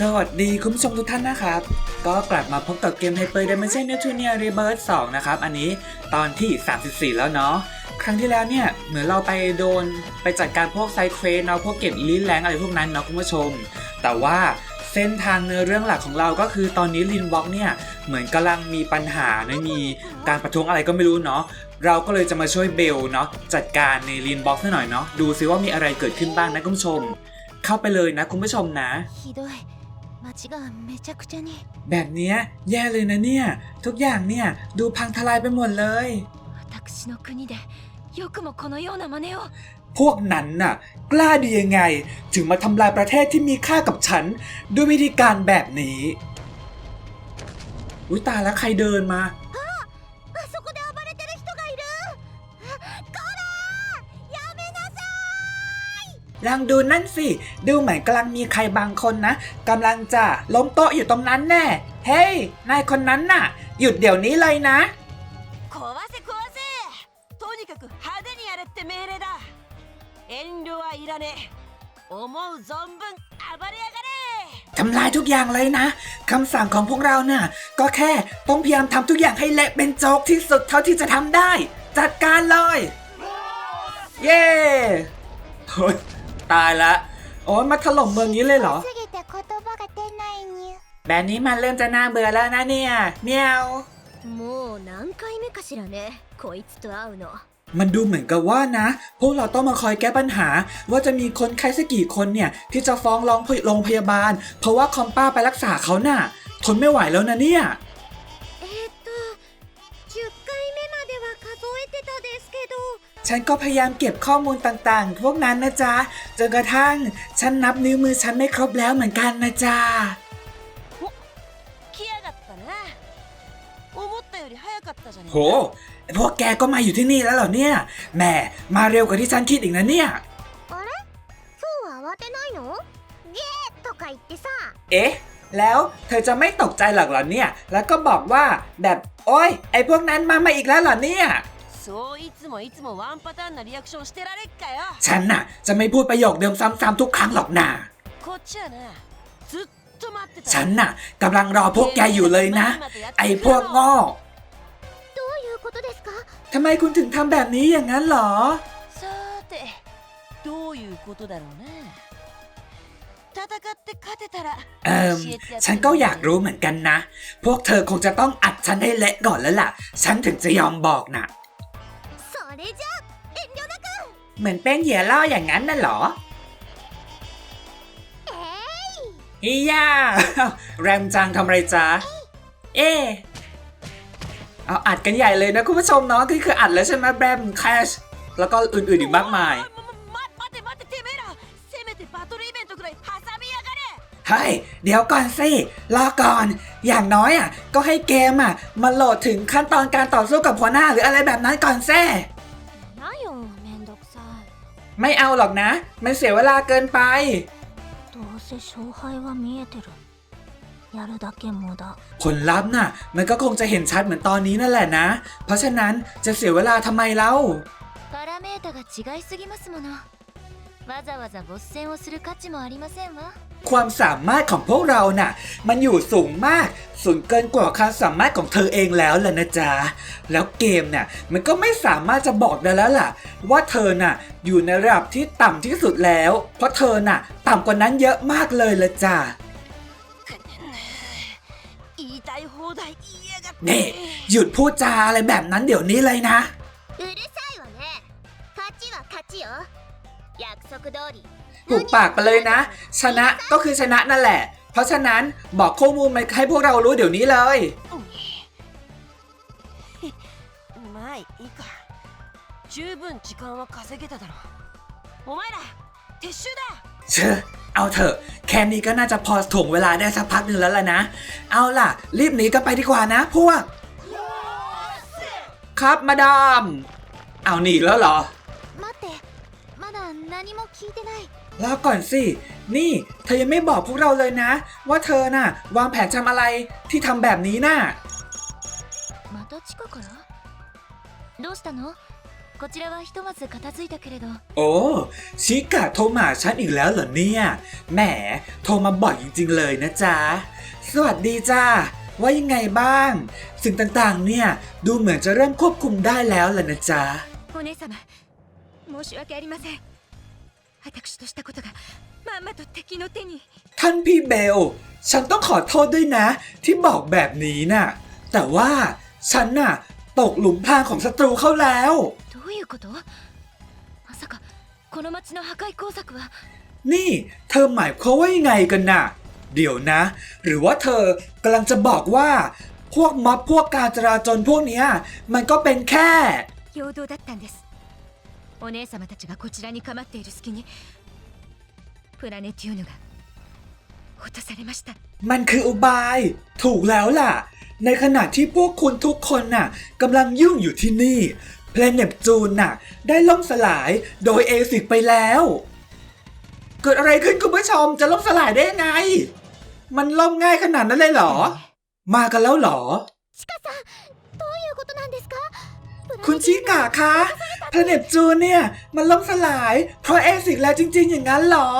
สวัสดีคุณผู้ชมทุกท่านนะครับ ก็กลับมาพบกับเกม Hyper Dimension Neptunia Rebirth 2 นะครับ อันนี้ตอนที่ 34 แล้วเนาะ ครั้งที่แล้วเนี่ย เหมือนเราไปโดนไปจัดการพวกไซเควสเนาะพวกเก็บลิ้นแรงอะไรพวกนั้นเนาะคุณผู้ชม แต่ว่าเส้นทางเนื้อเรื่องหลักของเราก็คือตอนนี้ลินบ็อกเนี่ย เหมือนกำลังมีปัญหาไม่มีการประท้วงอะไรก็ไม่รู้เนาะเราก็เลยจะมาช่วยเบลเนาะจัดการในลินบ็อกหน่อยเนาะดูซิว่ามีอะไรเกิดขึ้นบ้างนะคุณผู้ชม เข้าไปเลยนะคุณผู้ชมนะ แบบนี้แย่เลยนะเนี่ย ทุกอย่างเนี่ย ดูพังทลายไปหมดเลย พวกนั้นน่ะ กล้าดียังไง ถึงมาทำลายประเทศที่มีค่ากับฉัน ด้วยวิธีการแบบนี้ อุ้ยตาแล้วใครเดินมา ลองดูนั่นสิ ดูเหมือนกำลังมีใครบางคนนะกำลังจะล้มโต๊ะอยู่ตรงนั้นแน่ เฮ้ย นายคนนั้นน่ะ หยุดเดี๋ยวนี้เลยนะ 壊せ壊せとにかく派手にやれって命令だ遠慮はいらねえ思う存分暴れやがれ ทำลายทุกอย่างเลยนะคำสั่งของพวกเราน่ะ ก็แค่ต้องพยายามทำทุกอย่างให้เละเป็นโจ๊กที่สุดเท่าที่จะทำได้ จัดการเลย เย้โอ้ย ตายละโอ้ยมาถล่มเมืองนี้เลยเหรอ แบบนี้มันเริ่มจะน่าเบื่อแล้วนะเนี่ยเมียวมันดูเหมือนกับว่านะ พวกเราต้องมาคอยแก้ปัญหา ว่าจะมีคนใครสักกี่คนเนี่ย ที่จะฟ้องร้องโรงพยาบาล เพราะว่าคอมป้าไปรักษาเขาน่ะ ทนไม่ไหวแล้วนะเนี่ย ฉันก็พยายามเก็บข้อมูลต่างๆ พวกนั้นนะจ๊ะ จนกระทั่งฉันนับนิ้วมือฉันไม่ครบแล้วเหมือนกันนะจ๊ะโห พวกแกก็มาอยู่ที่นี่แล้วเหรอเนี่ย แหม มาเร็วกว่าที่ฉันคิดอีกนะเนี่ย เอ๊ะ แล้วเธอจะไม่ตกใจหรอกเหรอเนี่ย แล้วก็บอกว่าแบบ โอ้ย ไอ้พวกนั้นมามาอีกแล้วเหรอเนี่ย そういつもいつもワンパターンなリアクションしてられっかよ ฉันน่ะ จะไม่พูดประโยคเดิมซ้ำๆทุกครั้งหรอกนะ こっちはなずっと待ってた ฉันน่ะกำลังรอพวกแกอยู่เลยนะ ไอ้พวกโง่ どういうことですか ทำไมคุณถึงทำแบบนี้อย่างนั้นเหรอ さーてどういうことだろうな戦って勝てたら เอิม 教えてやって ฉันก็อยากรู้เหมือนกันนะ พวกเธอคงจะต้องอัดฉันให้เละก่อนแล้วล่ะ ฉันถึงจะยอมบอกน่ะ そ れじゃ遠慮なく เหมือนเป็นเหยื่อล่ออย่างนั้นน่ะเหรอ えい อีย่า แรมจังทำไรจ๊ะ เอ๊ะเอาอัดกันใหญ่เลยนะคุณผู้ชมเนาะคือคืออัดแล้วใช่ไหมแบรมแคชแล้วก็อื่นๆอีกมากมาย まま待て待ててめえらせめてバトルイベントくらい挟みやがれ เฮ้ย เดี๋ยวก่อนสิ รอก่อน อย่างน้อยอ่ะ ก็ให้เกมอ่ะ มาโหลดถึงขั้นตอนการต่อสู้กับหัวหน้าหรืออะไรแบบนั้นก่อนเซ่ なよめんどくさい ไม่เอาหรอกนะ มันเสียเวลาเกินไป どうせ勝敗は見えてるやるだけ無駄 ผลลัพธ์น่ะ มันก็คงจะเห็นชัดเหมือนตอนนี้นั่นแหละนะ เพราะฉะนั้นจะเสียเวลาทำไมเล่า パラメータが違いすぎますもの わざわざボス戦をする価値もありませんわ ความสามารถของพวกเราน่ะ มันอยู่สูงมาก สูงเกินกว่าความสามารถของเธอเองแล้วล่ะนะจ๊ะ แล้วเกมน่ะ มันก็ไม่สามารถจะบอกได้แล้วล่ะ ว่าเธอน่ะ อยู่ในระดับที่ต่ำที่สุดแล้ว เพราะเธอน่ะ ต่ำกว่านั้นเยอะมากเลยละจ้ะ 言いたい放題言いやがって นี่ หยุดพูดจาอะไรแบบนั้นเดี๋ยวนี้เลยนะ うるさいわね勝ちは勝ちよ約束通り ถูกปากไปเลยนะ ชนะก็คือชนะนั่นแหละ เพราะฉะนั้นบอกข้อมูลมาให้พวกเรารู้เดี๋ยวนี้เลย まあいいか十分時間は稼げただろお前ら撤収だ เชื่อเอาเถอะ แค่นี้ก็น่าจะพอถ่วงเวลาได้สักพักหนึ่งแล้วล่ะนะ เอาล่ะ รีบหนีกันไปดีกว่านะพวก ครับมาดาม เอาหนีแล้วเหรอ 待ってまだ 何も聞いてない รอก่อนสิ นี่ เธอยังไม่บอกพวกเราเลยนะ ว่าเธอน่ะ วางแผนทำอะไรที่ทำแบบนี้น่ะ また地下からどうしたの こちらはひとまず片付いたけれど โอ้ชิกะโทรมาหาฉันอีกแล้วเหรอเนี่ย แหม โทรมาบ่อยจริงๆเลยนะจ๊ะ สวัสดีจ้า ว่ายังไงบ้าง สิ่งต่างๆ เนี่ย ดูเหมือนจะเริ่มควบคุมได้แล้วล่ะนะจ๊ะ お姉様申し訳ありません 私としたことがまんまと敵の手に ท่านพี่เบล ฉันต้องขอโทษด้วยนะ ที่บอกแบบนี้น่ะ แต่ว่าฉันน่ะ ตกหลุมพรางของศัตรูเข้าแล้ว どういうことまさかこの町の破壊工作は นี่ เธอหมายความว่ายังไงกันน่ะ เดี๋ยวนะ หรือว่าเธอกำลังจะบอกว่า พวกม็อบพวกการจราจรพวกเนี้ย มันก็เป็นแค่ 陽動だったんです お姉様たちがこちらに構っている隙にプラネティウヌが落とされました มันคืออุบาย ถูกแล้วล่ะ ในขณะที่พวกคุณทุกคนน่ะกำลังยุ่งอยู่ที่นี่ เพลเนปจูนน่ะ ได้ล่มสลายโดยเอซิกไปแล้ว เกิดอะไรขึ้นคุณผู้ชมจะล่มสลายได้ยังไง มันล่มง่ายขนาดนั้นเลยเหรอ มากันแล้วเหรอ どういうことなんですか คุณชิกะคะพระเน็ตจูนเนี่ย มันล่มสลาย เพราะเอสิกแล้วจริง ๆ อย่างนั้นเหรอ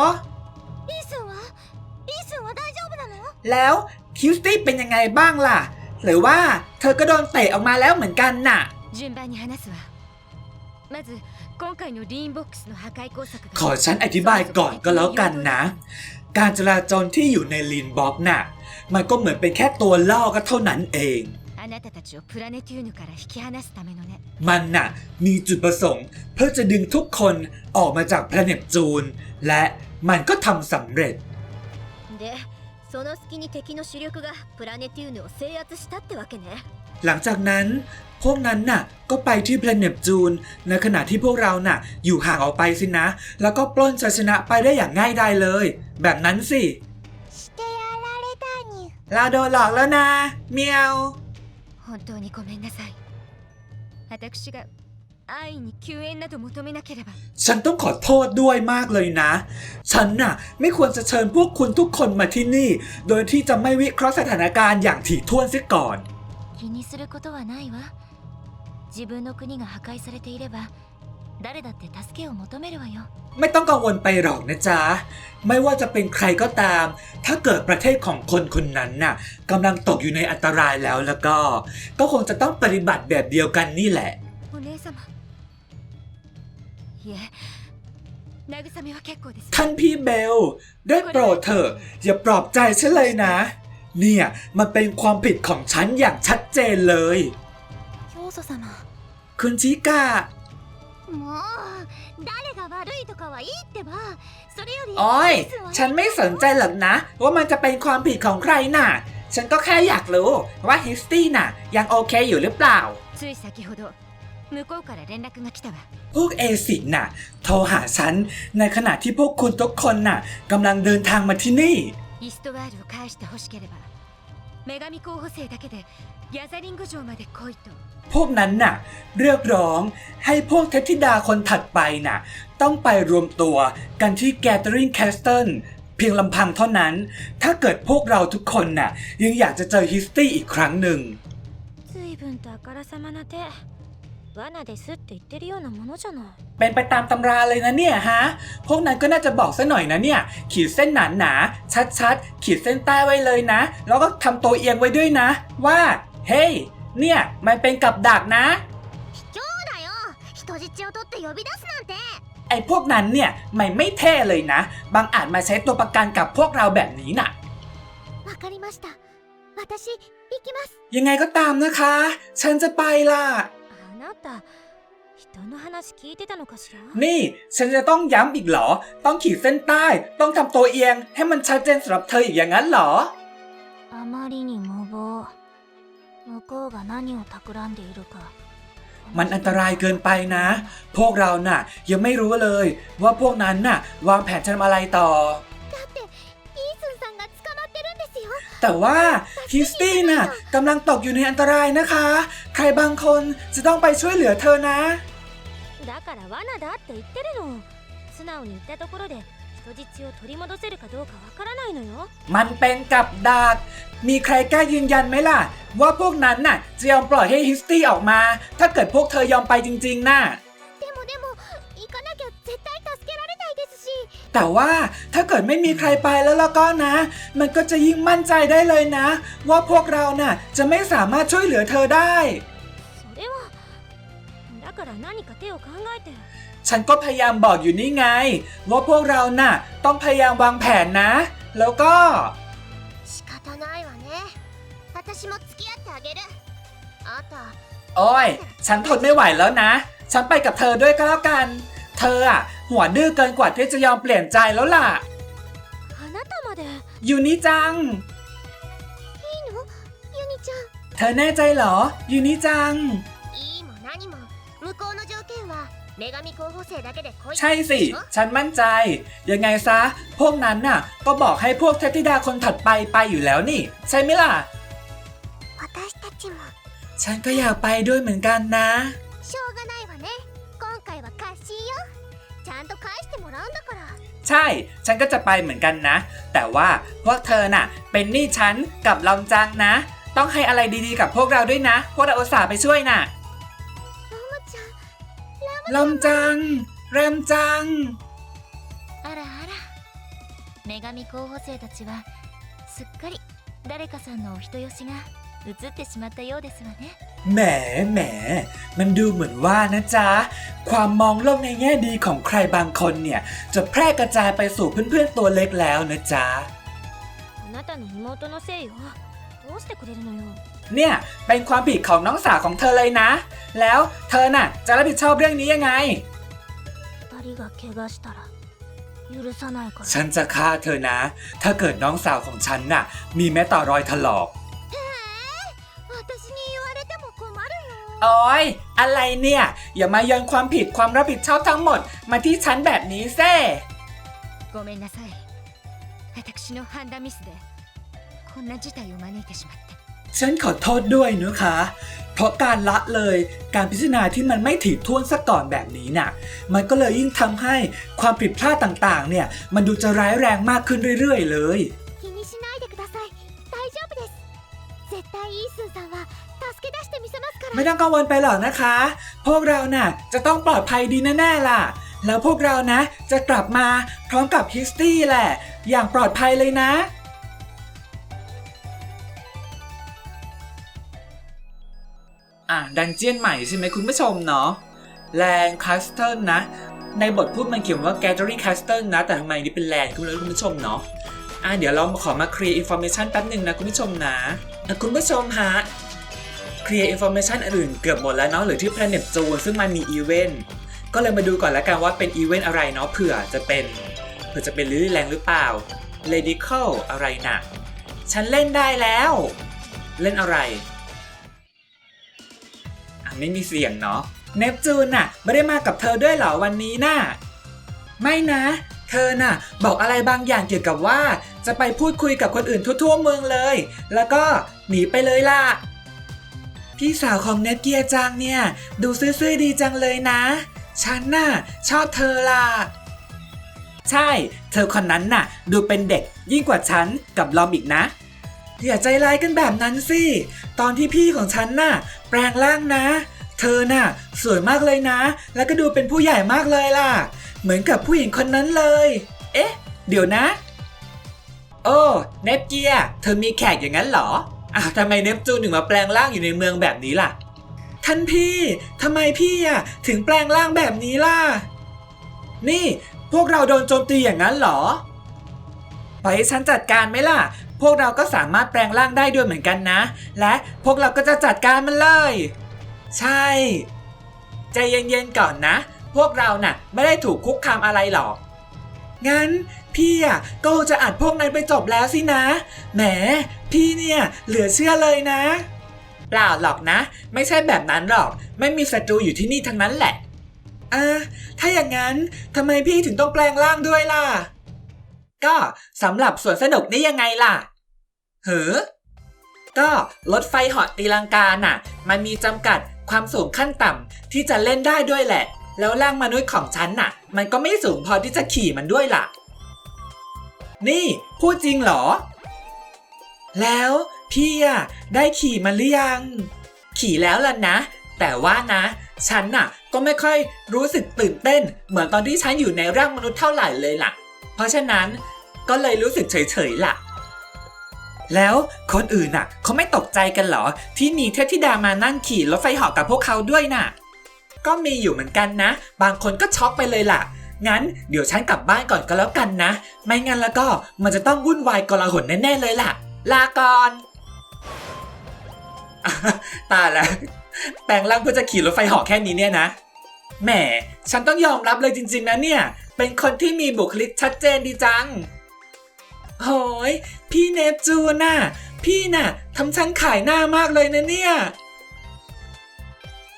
แล้วคิวสตี้เป็นยังไงบ้างล่ะ หรือว่าเธอก็โดนเตะออกมาแล้วเหมือนกันน่ะขอฉันอธิบายก่อนก็แล้วกันนะ การจราจรที่อยู่ในลีนบ็อบน่ะ มันก็เหมือนเป็นแค่ตัวล่อก็เท่านั้นเอง あなたたちをプラネティウヌから引き離すためのね มันน่ะ มีจุดประสงค์เพื่อจะดึงทุกคนออกมาจากแพลเนปจูน และมันก็ทำสำเร็จ でその隙に敵の主力がプラネティウヌを制圧したってわけね หลังจากนั้น พวกนั้นน่ะ ก็ไปที่แพลเนปจูน ในขณะที่พวกเราน่ะ อยู่ห่างออกไปสินะ แล้วก็ปล้นชัยชนะไปได้อย่างง่ายดายเลย แบบนั้นสิ してやられたに เราโดนหลอกแล้วนะ เมียว 本当にごめんなさい私が安易に救援など求めなければ ฉันต้องขอโทษด้วยมากเลยนะ ฉันน่ะ ไม่ควรจะเชิญพวกคุณทุกคนมาที่นี่ โดยที่จะไม่วิเคราะห์สถานการณ์อย่างถี่ถ้วนเสียก่อน 気にすることはないわ自分の国が破壊されていれば 誰だって助けを求めるわよ ไม่ต้องกังวลไปหรอกนะจ๊ะ ไม่ว่าจะเป็นใครก็ตาม ถ้าเกิดประเทศของคนคนนั้นน่ะกำลังตกอยู่ในอันตรายแล้วแล้วก็ ก็คงจะต้องปฏิบัติแบบเดียวกันนี่แหละ お姉様いえ慰めは結構です ท่านพี่เบล ได้โปรดเถอะอย่าปลอบใจฉันเลยนะ เนี่ย มันเป็นความผิดของฉันอย่างชัดเจนเลย 教祖様 คุณชิกะ もう誰が悪いとかはいいってばそれより โอ้ย リースンは ฉันไม่สนใจหรอกนะ ว่ามันจะเป็นความผิดของใครน่ะ ฉันก็แค่อยากรู้ว่าฮิสตี้น่ะ ยังโอเคอยู่หรือเปล่า つい先ほど向こうから連絡が来たわ พวกเอซิกน่ะ โทรหาฉัน ในขณะที่พวกคุณทุกคนน่ะกำลังเดินทางมาที่นี่ イストワールを返してほしければ女神候補生だけで พวกนั้นน่ะ เรียกร้องให้พวกเทพธิดาคนถัดไปน่ะ ต้องไปรวมตัวกันที่แกเตอริงแคสเทิลเพียงลำพังเท่านั้น ถ้าเกิดพวกเราทุกคนน่ะ ยังอยากจะเจอฮิสตี้อีกครั้งหนึ่งเป็นไปตามตำราเลยนะเนี่ยฮะ พวกนั้นก็น่าจะบอกซะหน่อยนะเนี่ย ขีดเส้นหนาหนาชัดๆขีดเส้นใต้ไว้เลยนะ แล้วก็ทำตัวเอียงไว้ด้วยนะ ว่า เฮ้ย เนี่ย มันเป็นกับดักนะ 卑怯だよ人質を取って呼び出すなんて ไอ้พวกนั้นเนี่ยไม่ไม่เท่เลยนะ บางอาจมาใช้ตัวประกันกับพวกเราแบบนี้น่ะ わかりました私行きます ยังไงก็ตามนะคะ ฉันจะไปล่ะ あなた人の話聞いてたのかしら นี่ ฉันจะต้องย้ำอีกเหรอ ต้องขีดเส้นใต้ ต้องทำตัวเอียง ให้มันชัดเจนสำหรับเธออีกอย่างนั้นเหรอ あまりに無謀 向こうが何を企んでいるか มันอันตรายเกินไปนะ พวกเราน่ะ ยังไม่รู้เลย ว่าพวกนั้นน่ะ วางแผนจะทำอะไรต่อ だってイースンさんが捕まってるんですよ แต่ว่าฮิสตี้น่ะกำลังตกอยู่ในอันตรายนะคะ ใครบางคนจะต้องไปช่วยเหลือเธอนะ だから罠だって言ってるの素直に言ったところで 人質を取り戻せるかどうかわからないのよมันเป็นกับดัก มีใครกล้ายืนยันไหมล่ะ ว่าพวกนั้นน่ะจะยอมปล่อยให้ฮิสตี้ออกมา ถ้าเกิดพวกเธอยอมไปจริงๆน่ะแต่ว่าถ้าเกิดไม่มีใครไปแล้วแล้วก็นะ มันก็จะยิ่งมั่นใจได้เลยนะ ว่าพวกเราน่ะจะไม่สามารถช่วยเหลือเธอได้ ฉันก็พยายามบอกอยู่นี่ไง ว่าพวกเราน่ะ ต้องพยายามวางแผนนะ แล้วก็โอ้ย ฉันทนไม่ไหวแล้วนะ ฉันไปกับเธอด้วยก็แล้วกัน เธออะหัวดื้อเกินกว่าที่จะยอมเปลี่ยนใจแล้วล่ะยูนิจัง เธอแน่ใจเหรอยูนิจัง 向こうの条件は女神候補生だけで恋 ใช่สิ でしょ ฉันมั่นใจ ยังไงซะ พวกนั้นน่ะ ก็บอกให้พวกเทพธิดาคนถัดไปไปอยู่แล้วนี่ ใช่ไหมล่ะ 私たちも ฉันก็อยากไปด้วยเหมือนกันนะ しょうがないわね今回はカッシーよちゃんと返してもらうんだから ใช่ ฉันก็จะไปเหมือนกันนะ แต่ว่าพวกเธอน่ะ เป็นหนี้ฉันกับลำจังนะ ต้องให้อะไรดีๆกับพวกเราด้วยนะ พวกเราอุตส่าห์ไปช่วยน่ะ ラムちゃん ลำจัง แรมจัง あらあら女神候補生たちはすっかり誰かさんのお人よしが移ってしまったようですわね แหมแหม มันดูเหมือนว่านะจ๊ะ ความมองโลกในแง่ดีของใครบางคนเนี่ย จะแพร่กระจายไปสู่เพื่อนๆตัวเล็กแล้วนะจ๊ะ あなたの妹のせいよどうしてくれるのよ เนี่ยเป็นความผิดของน้องสาวของเธอเลยนะ แล้วเธอน่ะจะรับผิดชอบเรื่องนี้ยังไง ฉันจะฆ่าเธอนะ ถ้าเกิดน้องสาวของฉันน่ะ มีแม้ต่อรอยถลอกโอ้ยอะไรเนี่ย อย่ามาโยนความผิดความรับผิดชอบทั้งหมด มาที่ฉันแบบนี้เซ่ごめんなさい私 ฉันขอโทษด้วยนะคะ เพราะการละเลยการพิจารณาที่มันไม่ถี่ถ้วนซะก่อนแบบนี้นะ่ะ มันก็เลยยิ่งทำให้ความผิดพลาดต่างๆ เนี่ย มันดูจะร้ายแรงมากขึ้นเรื่อยๆ เลยไม่ต้องกังวลไปหรอกนะคะ พวกเรานะ่ะจะต้องปลอดภัยดีแน่ๆล่ะ แล้วพวกเรานะ จะกลับมาพร้อมกับฮิสตี้แหละ อย่างปลอดภัยเลยนะ ดันเจียนใหม่ใช่ไหมคุณผู้ชมเนาะแลนคัสเทิลนะ ในบทพูดมันเขียนว่า Gathering Castle นะ แต่ทำไมนี่เป็นแลนคุณผู้ชมเนาะอะเดี๋ยวเราขอมา create information แป๊บหนึ่งนะคุณผู้ชมนะะคุณผู้ชมฮะเคลียร์อินโฟเมชันอื่นเกือบหมดแล้วเนาะเหรือที่ Planet j o ซึ่งมันมีอีเวนต์ก็เลยมาดูก่อนแล้วกันว่าเป็นอีเวนต์อะไรเนาะเผื่อจะเป็นเผื่อจะเป็นลิลี่แรงหรือเปล่า Radical อะไรนะฉันเล่นได้แล้ว เล่นอะไร ไม่มีเสียงเนาะเนปจูนน่ะไม่ได้มากับเธอด้วยเหรอวันนี้น่ะไม่นะ เธอน่ะ บอกอะไรบางอย่างเกี่ยวกับว่า จะไปพูดคุยกับคนอื่นทั่วๆเมืองเลย แล้วก็หนีไปเลยล่ะ พี่สาวของเนตเกียจังเนี่ย ดูซื่อๆดีจังเลยนะ ฉันน่ะ ชอบเธอล่ะ ใช่ เธอคนนั้นน่ะ ดูเป็นเด็กยิ่งกว่าฉันกับลอมอีกนะ อย่าใจร้ายกันแบบนั้นสิ ตอนที่พี่ของฉันน่ะ แปลงร่างนะ เธอน่ะ สวยมากเลยนะ แล้วก็ดูเป็นผู้ใหญ่มากเลยล่ะ เหมือนกับผู้หญิงคนนั้นเลย เอ๊ะ เดี๋ยวนะ โอ้เนปเกียร์เธอมีแขกอย่างนั้นเหรออ้าวทำไมเนปจูนถึงมาแปลงร่างอยู่ในเมืองแบบนี้ล่ะ ท่านพี่ทำไมพี่อะถึงแปลงร่างแบบนี้ล่ะ นี่พวกเราโดนโจมตีอย่างนั้นเหรอ ไปให้ฉันจัดการไหมล่ะ พวกเราก็สามารถแปลงร่างได้ด้วยเหมือนกันนะ และพวกเราก็จะจัดการมันเลย ใช่ ใจเย็นๆก่อนนะ พวกเราน่ะ ไม่ได้ถูกคุกคามอะไรหรอกงั้นพี่อะก็จะอัดพวกนั้นไปจบแล้วสินะ แหม พี่เนี่ยเหลือเชื่อเลยนะ เปล่าหรอกนะ ไม่ใช่แบบนั้นหรอก ไม่มีศัตรูอยู่ที่นี่ทั้งนั้นแหละอ่าถ้าอย่างนั้นทำไมพี่ถึงต้องแปลงร่างด้วยล่ะ ก็สำหรับสวนสนุกนี่ยังไงล่ะ เหอก็รถไฟเหาะตีลังกาน่ะ มันมีจำกัดความสูงขั้นต่ำที่จะเล่นได้ด้วยแหละ แล้วร่างมนุษย์ของฉันน่ะ มันก็ไม่สูงพอที่จะขี่มันด้วยล่ะ นี่พูดจริงเหรอ แล้วพี่อะได้ขี่มันหรือยัง ขี่แล้วล่ะนะ แต่ว่านะ ฉันน่ะ ก็ไม่ค่อยรู้สึกตื่นเต้น เหมือนตอนที่ฉันอยู่ในร่างมนุษย์เท่าไหร่เลยล่ะ เพราะฉะนั้นก็เลยรู้สึกเฉยๆล่ะ แล้วคนอื่นน่ะเขาไม่ตกใจกันเหรอ ที่มีเทพธิดามานั่งขี่รถไฟเหาะกับพวกเขาด้วยน่ะ ก็มีอยู่เหมือนกันนะ บางคนก็ช็อกไปเลยล่ะ งั้นเดี๋ยวฉันกลับบ้านก่อนก็แล้วกันนะ ไม่งั้นแล้วก็มันจะต้องวุ่นวายกลาหนแน่ๆเลยล่ะ ลาก่อนตายแล้วแปลงร่างเพื่อจะขี่รถไฟเหาะแค่นี้เนี่ยนะ แหม ฉันต้องยอมรับเลยจริง ๆ นะเนี่ย เป็นคนที่มีบุคลิกชัดเจนดีจัง โหย พี่เนปจูนน่ะ พี่น่ะทำฉันขายหน้ามากเลยนะเนี่ย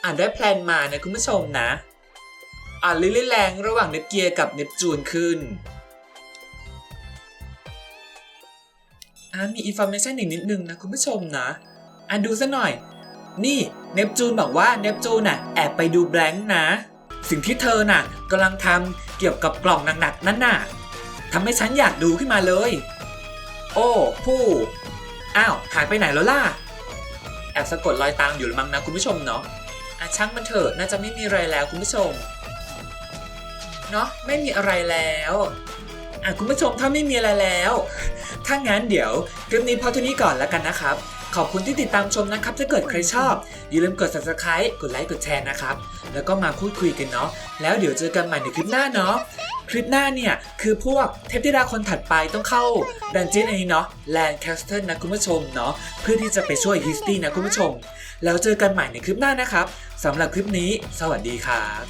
อ่านได้แพลนมานะคุณผู้ชมนะ อ่านลิลี่แรงระหว่างเนปเกียร์กับเนปจูนขึ้นอ่ามีอินโฟเมชันอีกนิดนึงนะคุณผู้ชมนะอ่านดูซะหน่อย นี่เนปจูนบอกว่าเนปจูนน่ะแอบไปดูแบงค์นะ สิ่งที่เธอน่ะกำลังทำเกี่ยวกับกล่องหนักๆนั่นน่ะทำให้ฉันอยากดูขึ้นมาเลย โอ้ผู้อ้าวหายไปไหนแล้วล่ะ แอบสะกดรอยตามอยู่ละมั้งนะคุณผู้ชมเนาะอะช่างมันเถอะน่าจะไม่มีอะไรแล้วคุณผู้ชม เนาะไม่มีอะไรแล้วอะคุณผู้ชมถ้าไม่มีอะไรแล้ว ถ้างั้นเดี๋ยวคลิปนี้พอเท่านี้ก่อนแล้วกันนะครับ ขอบคุณที่ติดตามชมนะครับ ถ้าเกิดใครชอบ อย่าลืมกด subscribe กดไลค์ กดแชร์นะครับ แล้วก็มาพูดคุยกันเนาะ แล้วเดี๋ยวเจอกันใหม่ในคลิปหน้าเนาะ คลิปหน้าเนี่ย คือพวกเทพธิดาคนถัดไปต้องเข้าดันเจียนอันนี้เนาะแลนแคสเทิลนะคุณผู้ชมเนาะ เพื่อที่จะไปช่วยฮิสตี้นะคุณผู้ชม แล้วเจอกันใหม่ในคลิปหน้านะครับสำหรับคลิปนี้ สวัสดีครับ